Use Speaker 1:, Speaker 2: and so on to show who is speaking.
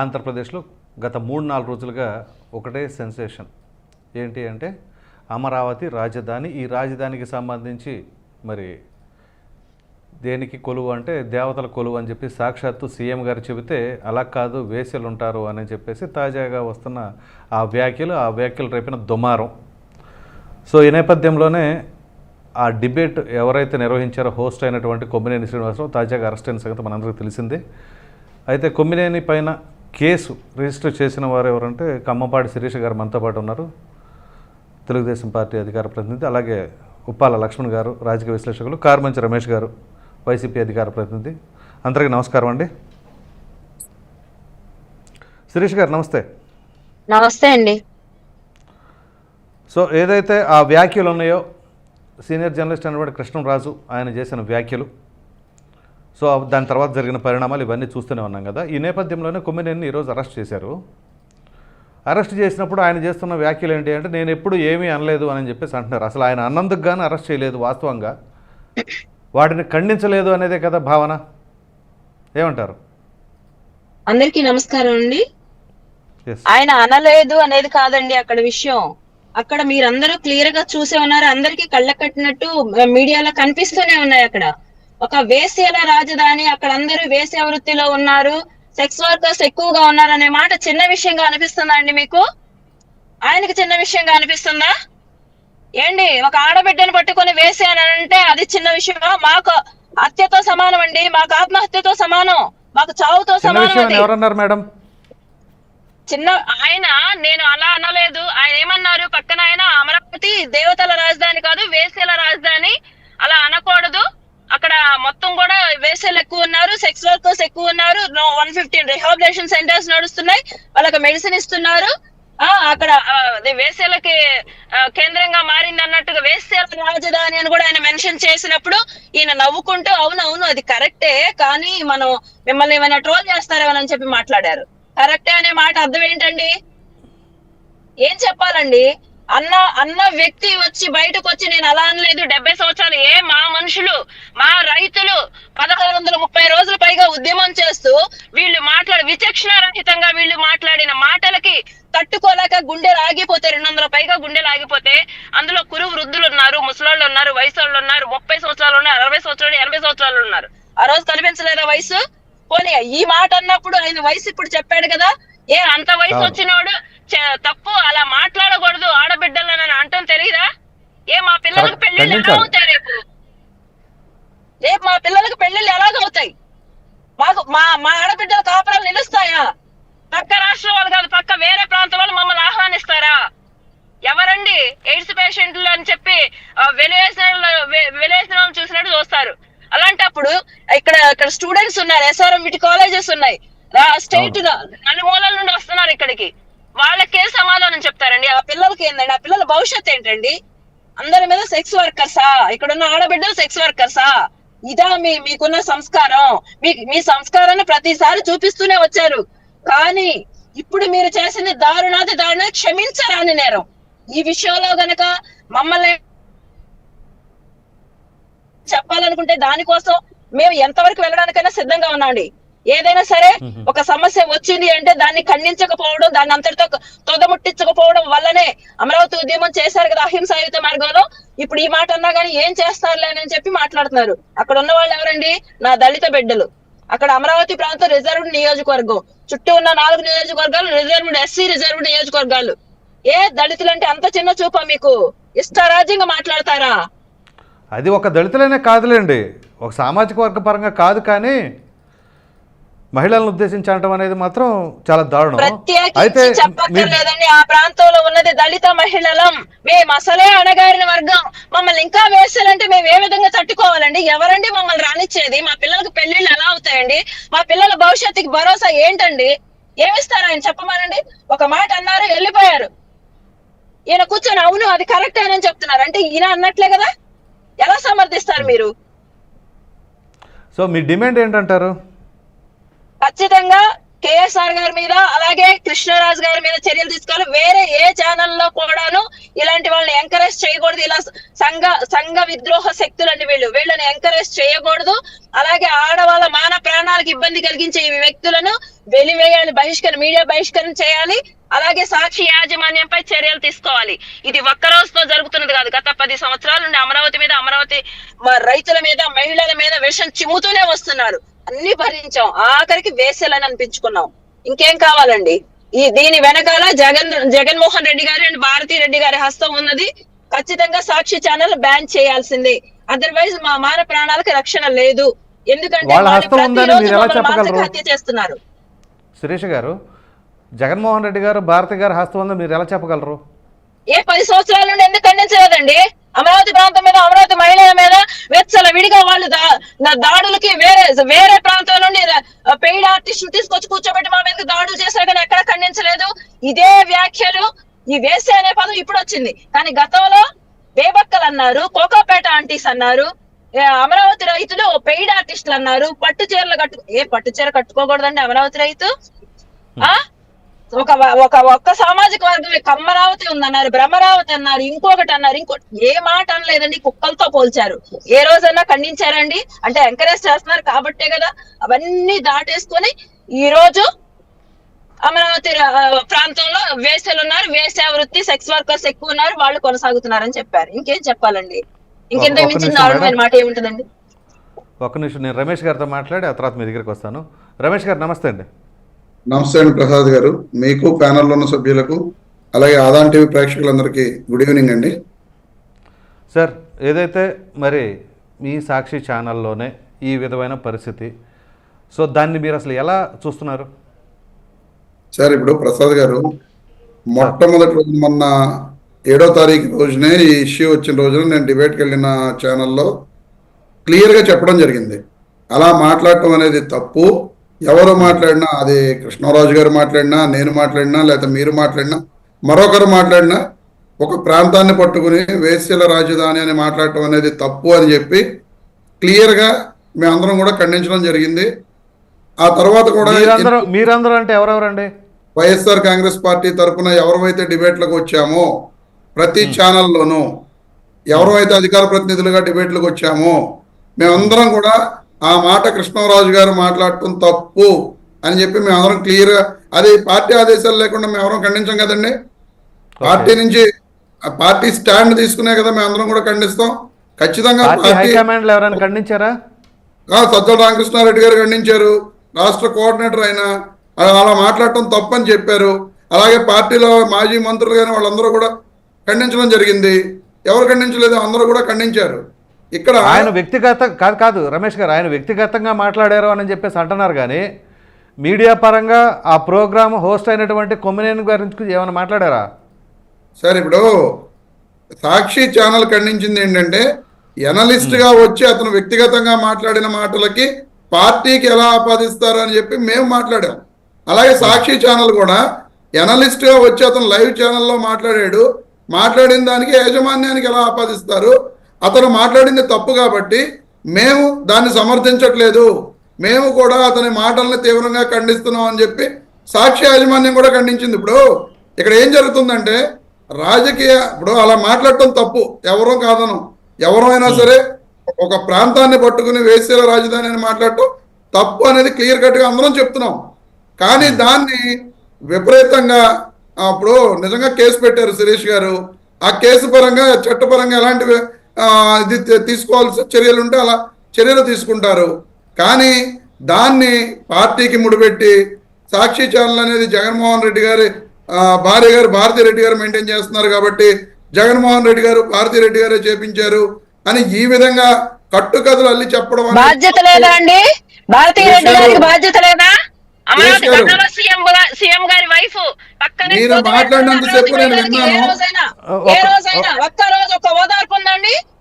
Speaker 1: ఆంధ్రప్రదేశ్లో గత మూడు నాలుగు రోజులుగా ఒకటే సెన్సేషన్. ఏంటి అంటే అమరావతి రాజధాని ఈ రాజధానికి సంబంధించి మరి దేనికి కొలువు అంటే దేవతల కొలువు అని చెప్పి సాక్షాత్తు సీఎం గారు చెబితే అలా కాదు వేసలు ఉంటారు అని చెప్పేసి తాజాగా వస్తున్న ఆ వ్యాఖ్యలు ఆ వ్యాఖ్యలు రేపిన దుమారం. సో ఈ నేపథ్యంలోనే ఆ డిబేట్ ఎవరైతే నిర్వహించారో హోస్ట్ అయినటువంటి కొమ్మినేని శ్రీనివాసరావు తాజాగా అరెస్ట్ అయిన సంగతి మనందరికీ తెలిసిందే. అయితే కొమ్మినేని పైన కేసు రిజిస్టర్ చేసిన వారు ఎవరంటే కమ్మపాటి శిరీష గారు మనతో పాటు ఉన్నారు. తెలుగుదేశం పార్టీ అధికార ప్రతినిధి అలాగే ఉప్పాల లక్ష్మణ్ గారు రాజకీయ విశ్లేషకులు కార్మంచి రమేష్ గారు వైసీపీ అధికార ప్రతినిధి. అందరికీ నమస్కారం అండి. శిరీష్ గారు నమస్తే.
Speaker 2: నమస్తే అండి.
Speaker 1: సో ఏదైతే ఆ వ్యాఖ్యలు ఉన్నాయో సీనియర్ జర్నలిస్ట్ అయినటువంటి కృష్ణరాజు ఆయన చేసిన వ్యాఖ్యలు సో దాని తర్వాత జరిగిన పరిణామాలు ఇవన్నీ చూస్తూనే ఉన్నాం కదా. ఈ నేపథ్యంలోనే కొమ్మినేని ఈరోజు అరెస్ట్ చేశారు. అరెస్ట్ చేసినప్పుడు ఆయన చేస్తున్న వ్యాఖ్యలు ఏంటి అంటే నేను ఎప్పుడు ఏమీ అనలేదు అని చెప్పేసి అంటున్నారు. అసలు ఆయన అన్నందుకు గాను అరెస్ట్ చేయలేదు వాస్తవంగా. వాటిని ఖండించలేదు అనేదే కదా భావన. ఏమంటారు?
Speaker 2: అందరికీ నమస్కారం అండి. ఆయన అనలేదు అనేది కాదండి అక్కడ విషయం. అక్కడ మీరందరూ క్లియర్గా చూసే ఉన్నారు. అందరికీ కళ్ళ కట్టినట్టు మీడియాలో కనిపిస్తూనే ఉన్నాయి అక్కడ. ఒక వేశ్యల రాజధాని అక్కడ అందరూ వేశ్య వృత్తిలో ఉన్నారు సెక్స్ వర్కర్స్ ఎక్కువగా ఉన్నారు అనే మాట చిన్న విషయంగా అనిపిస్తుందా అండి మీకు? ఆయనకి చిన్న విషయంగా అనిపిస్తుందా? ఏంటి ఒక ఆడబిడ్డను పట్టుకొని వేసే అని అంటే అది చిన్న విషయమా? మాకు హత్యతో సమానం అండి మాకు ఆత్మహత్యతో సమానం మాకు చావుతో సమానం
Speaker 1: ఎవరన్నారు మేడం?
Speaker 2: చిన్న ఆయన నేను అలా అనలేదు. ఆయన ఏమన్నారు? పక్కన ఆయన అమరావతి దేవతల రాజధాని కాదు వేసేల రాజధాని. అలా అనకూడదు. అక్కడ మొత్తం కూడా వేసేలు ఎక్కువ ఉన్నారు సెక్స్ వర్కర్స్ ఎక్కువ ఉన్నారు. వన్ ఫిఫ్టీన్ రిహాబిలేషన్ సెంటర్స్ నడుస్తున్నాయి. వాళ్ళకి మెడిసిన్ ఇస్తున్నారు. ఆ అక్కడ వేసేలకి కేంద్రంగా మారింది అన్నట్టుగా వేసేల రాజధాని అని కూడా ఆయన మెన్షన్ చేసినప్పుడు ఈయన నవ్వుకుంటూ అవునవును అది కరెక్టే కానీ మనం మిమ్మల్ని ఏమైనా ట్రోల్ చేస్తారేమని చెప్పి మాట్లాడారు. కరెక్టే అనే మాట అర్థం ఏంటండి? ఏం చెప్పాలండి? అన్న అన్న వ్యక్తి వచ్చి బయటకు వచ్చి నేను అలా అనలేదు. డెబ్బై సంవత్సరాలు ఏ మా మనుషులు మా రైతులు పదహారు వందల ముప్పై రోజుల పైగా ఉద్యమం చేస్తూ వీళ్ళు మాట్లాడి విచక్షణ రహితంగా వీళ్ళు మాట్లాడిన మాటలకి తట్టుకోలేక గుండెలు ఆగిపోతే రెండు వందల పైగా గుండెలు ఆగిపోతే అందులో కురు వృద్ధులు ఉన్నారు ముసలాళ్ళు ఉన్నారు వయసు వాళ్ళు ఉన్నారు ముప్పై సంవత్సరాలు ఉన్నారు అరవై సంవత్సరాలు ఎనభై సంవత్సరాలు ఉన్నారు. ఆ రోజు కనిపించలేదా వయసు? పోనీ ఈ మాట అన్నప్పుడు ఆయన వయసు ఇప్పుడు చెప్పాడు కదా? ఏ అంత వయసు. వచ్చినోడు తప్పు అలా మాట్లాడకూడదు. ఆడబిడ్డలని అంటాం తెలియదా ఏ మా పిల్లలకు. పెళ్ళిళ్ళు ఎలా. అవుతాయి రేపు? రేపు మా పిల్లలకు పెళ్ళిళ్ళు ఎలాగవుతాయి మాకు మా మా ఆడబిడ్డల కాపురాలు నిలుస్తాయా? పక్క రాష్ట్రం వాళ్ళు కాదు పక్క వేరే ప్రాంతం వాళ్ళు మమ్మల్ని ఆహ్వానిస్తారా? ఎవరండి? ఎయిడ్స్ పేషెంట్లు అని చెప్పి వెలివేసిన వెలివేసిన వాళ్ళని చూసినట్టు చూస్తారు. అలాంటప్పుడు ఇక్కడ ఇక్కడ స్టూడెంట్స్ ఉన్నారు ఎస్ఆర్ఎం వీటి కాలేజెస్ ఉన్నాయి. స్టేట్ నలుమూలల నుండి వస్తున్నారు ఇక్కడికి. వాళ్ళకే సమాధానం చెప్తారండి. ఆ పిల్లలకి ఏందండి? ఆ పిల్లల భవిష్యత్ ఏంటండి? అందరి మీద సెక్స్ వర్కర్సా ఇక్కడ ఉన్న ఆడబిడ్డలు సెక్స్ వర్కర్సా ఇదా మీ మీకున్న సంస్కారం. మీ మీ సంస్కారాన్ని ప్రతిసారి చూపిస్తూనే వచ్చారు. కానీ ఇప్పుడు మీరు చేసిన దారుణాది దారుణ క్షమించరాని నేరం. ఈ విషయంలో గనక మమ్మల్ని చెప్పాలనుకుంటే దానికోసం మేము ఎంతవరకు వెళ్ళడానికైనా సిద్ధంగా ఉన్నాండి ఏదైనా సరే ఒక సమస్య వచ్చింది అంటే దాన్ని ఖండించకపోవడం దాన్ని అంతటితో తొదముట్టించకపోవడం వల్లనే అమరావతి ఉద్యమం చేశారు కదా అహింసాయుత మార్గంలో. ఇప్పుడు ఈ మాట అన్నా గానీ ఏం చేస్తారులే అని చెప్పి మాట్లాడుతున్నారు. అక్కడ ఉన్న వాళ్ళు ఎవరండి? నా దళిత బిడ్డలు. అక్కడ అమరావతి ప్రాంతం రిజర్వ్డ్ నియోజకవర్గం. చుట్టూ ఉన్న నాలుగు నియోజకవర్గాలు రిజర్వ్డ్ ఎస్సీ రిజర్వ్డ్ నియోజకవర్గాలు. ఏ దళితులంటే అంత చిన్న చూపా మీకు? ఇష్టారాజ్యంగా మాట్లాడతారా?
Speaker 1: అది ఒక దళితులనే కాదులేండి. ఒక సామాజిక వర్గ పరంగా కాదు కానీ మహిళలను ఉద్దేశించి అనటం అనేది మాత్రం చాలా దారుణం. అయితే
Speaker 2: చెప్పక్కర్లేదండి ఆ ప్రాంతంలో ఉన్నది దళిత మహిళలం. మేము అసలే అణగారిన వర్గం. మమ్మల్ని ఇంకా వేసాలంటే మేము ఏ విధంగా తట్టుకోవాలండి? ఎవరండి మమ్మల్ని రానిచ్చేది? మా పిల్లలకు పెళ్ళిళ్ళు ఎలా అవుతాయండి? మా పిల్లల భవిష్యత్తుకి భరోసా ఏంటండి? ఏమిస్తారు ఆయన చెప్పమనండి? ఒక మాట అన్నారు వెళ్ళిపోయారు. ఈయన కూర్చొని అవును అది కరెక్ట్ అని చెప్తున్నారు. అంటే ఈయన అన్నట్లే కదా? ఎలా సమర్థిస్తారు మీరు?
Speaker 1: సో మీ డిమాండ్ ఏంటంటారు?
Speaker 2: ఖచ్చితంగా కేఎస్ఆర్ గారి మీద అలాగే కృష్ణరాజు గారి మీద చర్యలు తీసుకోవాలి. వేరే ఏ ఛానల్లో కూడాను ఇలాంటి వాళ్ళని ఎంకరేజ్ చేయకూడదు. ఇలా సంఘ సంఘ విద్రోహ శక్తులండి వీళ్ళు వీళ్ళని ఎంకరేజ్ చేయకూడదు. అలాగే ఆడవాళ్ళ మాన ప్రాణాలకు ఇబ్బంది కలిగించే ఈ వ్యక్తులను వెలివేయాలి బహిష్కరణ మీడియా బహిష్కరణ చేయాలి. అలాగే సాక్షి యాజమాన్యంపై చర్యలు తీసుకోవాలి. ఇది ఒక్క రోజుతో జరుగుతున్నది కాదు. గత పది సంవత్సరాల నుండి అమరావతి మీద అమరావతి రైతుల మీద మహిళల మీద విషం చిమ్ముతూనే వస్తున్నారు. అన్ని భరించాం. ఆఖరికి వేసేలని అనిపించుకున్నాం. ఇంకేం కావాలండి? ఈ దీని వెనకాల జగన్ జగన్మోహన్ రెడ్డి గారి అండ్ భారతీ రెడ్డి గారి హస్తం ఉన్నది. ఖచ్చితంగా సాక్షి ఛానల్ బ్యాన్ చేయాల్సిందే. అదర్వైజ్ మా మాన ప్రాణాలకు రక్షణ లేదు. ఎందుకంటే? హత్య చేస్తున్నారు.
Speaker 1: సురేష్ గారు జగన్మోహన్ రెడ్డి గారు భారతి గారు హస్తం ఉందని మీరు ఎలా చెప్పగలరు?
Speaker 2: ఏ పది సంవత్సరాల నుండి ఎందుకు ఖండించలేదండి? అమరావతి ప్రాంతం మీద అమరావతి మహిళల మీద వెచ్చల విడిగా వాళ్ళు దా- దాడులకి వేరే వేరే ప్రాంతం నుండి పెయిడ్ ఆర్టిస్ట్ తీసుకొచ్చి కూర్చోబెట్టి మా మీద దాడులు చేశారు కానీ ఎక్కడ ఖండించలేదు. ఇదే వ్యాఖ్యలు ఈ వేసే అనే పదం ఇప్పుడు వచ్చింది. కానీ గతంలో బేబక్కలు అన్నారు కోకాపేట ఆంటీస్ అన్నారు ఏ, అమరావతి రైతులు పెయిడ్ ఆర్టిస్టులు అన్నారు పట్టు చీరలు కట్టు ఏ పట్టు చీర కట్టుకోకూడదండి అమరావతి రైతు? ఆ? ఒక ఒక ఒక్క సామాజిక వర్గం కమ్మరావతి ఉందన్నారు బ్రహ్మరావతి అన్నారు ఇంకొకటి అన్నారు ఇంకోటి ఏ మాట అనలేదండి కుక్కలతో పోల్చారు. ఏ రోజైనా ఖండించారండి? అంటే ఎంకరేజ్ చేస్తున్నారు కాబట్టే కదా అవన్నీ దాటేసుకొని ఈ రోజు అమరావతి ప్రాంతంలో వేసలు ఉన్నారు వేసే వృత్తి సెక్స్ వర్కర్స్ ఎక్కువ ఉన్నారు వాళ్ళు కొనసాగుతున్నారని చెప్పారు. ఇంకేం చెప్పాలండి?
Speaker 1: ఒక్క
Speaker 2: మించిన. మాట ఏముంటుందండి?
Speaker 1: ఒక్క నిమిషం నేను రమేష్ గారితో మాట్లాడి ఆ తర్వాత మీ దగ్గరికి వస్తాను. రమేష్ గారు నమస్తే అండి.
Speaker 3: నమస్తే అండి ప్రసాద్ గారు. మీకు ప్యానెల్లో ఉన్న సభ్యులకు అలాగే ఆదాన్ టీవీ ప్రేక్షకులందరికీ గుడ్ ఈవినింగ్ అండి.
Speaker 1: సార్ ఏదైతే మరి మీ సాక్షి ఛానల్లోనే ఈ విధమైన పరిస్థితి సో దాన్ని మీరు అసలు ఎలా చూస్తున్నారు?
Speaker 3: సార్ ఇప్పుడు ప్రసాద్ గారు మొట్టమొదటి రోజు మొన్న ఏడో తారీఖు రోజునే ఈ ఇష్యూ వచ్చిన రోజున నేను డిబేట్కి వెళ్ళిన ఛానల్లో క్లియర్గా చెప్పడం జరిగింది. అలా మాట్లాడటం అనేది తప్పు. ఎవరు మాట్లాడినా అది కృష్ణరాజు గారు మాట్లాడినా నేను మాట్లాడినా లేకపోతే మీరు మాట్లాడినా మరొకరు మాట్లాడినా ఒక ప్రాంతాన్ని పట్టుకుని వేశ్యల రాజధాని అని మాట్లాడటం అనేది తప్పు అని చెప్పి క్లియర్గా మేమందరం కూడా ఖండించడం జరిగింది. ఆ తర్వాత కూడా
Speaker 1: మీరందరూ అంటే ఎవరెవరండి?
Speaker 3: వైఎస్ఆర్ కాంగ్రెస్ పార్టీ తరఫున ఎవరైతే డిబేట్లకు వచ్చామో ప్రతి ఛానల్లోనూ ఎవరైతే అధికార ప్రతినిధులుగా డిబేట్లకు వచ్చామో మేమందరం కూడా ఆ మాట కృష్ణరాజు గారు మాట్లాడటం తప్పు అని చెప్పి మేమందరం క్లియర్గా అది పార్టీ ఆదేశాలు లేకుండా మేమెవరం ఖండించాం కదండి. పార్టీ నుంచి పార్టీ స్టాండ్ తీసుకునే కదా మేమందరం కూడా ఖండిస్తాం. ఖచ్చితంగా
Speaker 1: పార్టీ ఖండించారా?
Speaker 3: సజ్జల రామకృష్ణారెడ్డి గారు ఖండించారు. రాష్ట్ర కోఆర్డినేటర్ అయినా అలా అలా మాట్లాడటం తప్పని చెప్పారు. అలాగే పార్టీలో మాజీ మంత్రులు కానీ వాళ్ళందరూ కూడా ఖండించడం జరిగింది. ఎవరు ఖండించలేదు? అందరూ కూడా ఖండించారు. ఇక్కడ
Speaker 1: ఆయన వ్యక్తిగత కాదు కాదు రమేష్ గారు ఆయన వ్యక్తిగతంగా మాట్లాడారు అని చెప్పేసి అంటున్నారు కానీ మీడియా పరంగా ఆ ప్రోగ్రామ్ హోస్ట్ అయినటువంటి కొమ్మినేని గురించి ఏమైనా మాట్లాడారా?
Speaker 3: సార్ ఇప్పుడు సాక్షి ఛానల్ ఖండించింది ఏంటంటే ఎనలిస్ట్గా వచ్చి అతను వ్యక్తిగతంగా మాట్లాడిన మాటలకి పార్టీకి ఎలా ఆపాదిస్తారు అని చెప్పి మేము మాట్లాడాం. అలాగే సాక్షి ఛానల్ కూడా ఎనలిస్ట్గా వచ్చి అతను లైవ్ ఛానల్లో మాట్లాడాడు. మాట్లాడిన దానికి యాజమాన్యానికి ఎలా ఆపాదిస్తారు? అతను మాట్లాడింది తప్పు కాబట్టి మేము దాన్ని సమర్థించట్లేదు. మేము కూడా అతని మాటల్ని తీవ్రంగా ఖండిస్తున్నాం అని చెప్పి సాక్షి యాజమాన్యం కూడా ఖండించింది. ఇప్పుడు ఇక్కడ ఏం జరుగుతుందంటే రాజకీయ ఇప్పుడు అలా మాట్లాడటం తప్పు. ఎవరో కాదను. ఎవరో అయినా సరే ఒక ప్రాంతాన్ని పట్టుకుని వేసేల రాజధాని అని మాట్లాడటం తప్పు అనేది క్లియర్ కట్గా అందరం చెప్తున్నాం. కానీ దాన్ని విపరీతంగా ఆ, ఇప్పుడు నిజంగా కేసు పెట్టారు సురేష్ గారు. ఆ కేసు పరంగా చట్టపరంగా ఎలాంటి ఇది తీసుకోవాల్సిన చర్యలు ఉంటే అలా చర్యలు తీసుకుంటారు. కానీ దాన్ని పార్టీకి ముడిపెట్టి సాక్షి ఛానల్ అనేది జగన్మోహన్ రెడ్డి గారి భార్య గారు భారతీ రెడ్డి గారు మెయింటైన్ చేస్తున్నారు కాబట్టి జగన్మోహన్ రెడ్డి గారు భారతీ రెడ్డి గారే చేపించారు అని ఈ విధంగా కట్టుకథలు అల్లి చెప్పడం
Speaker 2: బాధ్యత లేదా అండి? భారతీయ రెడ్డి గారికి
Speaker 3: గారు.
Speaker 2: బాధ్యత లేదా?
Speaker 3: మీరు మాట్లాడినంత చెప్పు నేను విన్నాను.
Speaker 1: ఒక్క
Speaker 2: రోజు
Speaker 1: ఒక
Speaker 2: ఓదార్పు ఉందండి?